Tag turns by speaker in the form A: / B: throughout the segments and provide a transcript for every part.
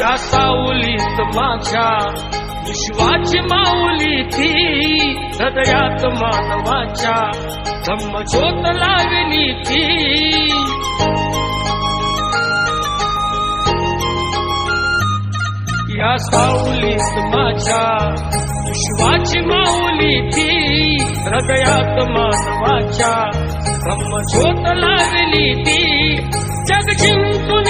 A: या साऊलीत माझ्या. विश्वाची माऊली ती हृदयात मानवाच्या. धम्म ज्योत लावली ती. या साऊलीत माझ्या. विश्वाची माऊली ती हृदयात मानवाच्या. धम्म ज्योत लागली ती. जग जिंकून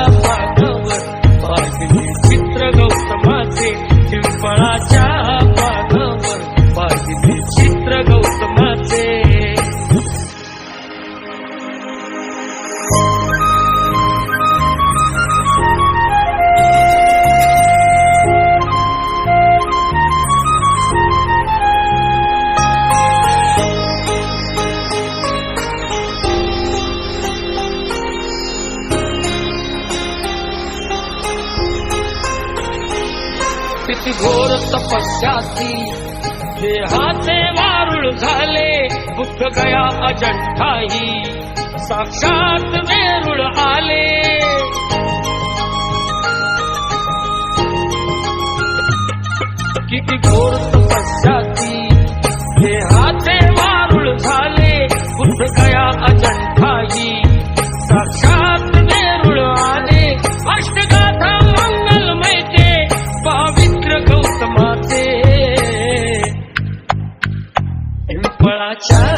A: किती घोर तपस्याची देहाचे वारुळ झाले बुद्ध गया अजंठाही. साक्षात वेरुळ आले. cha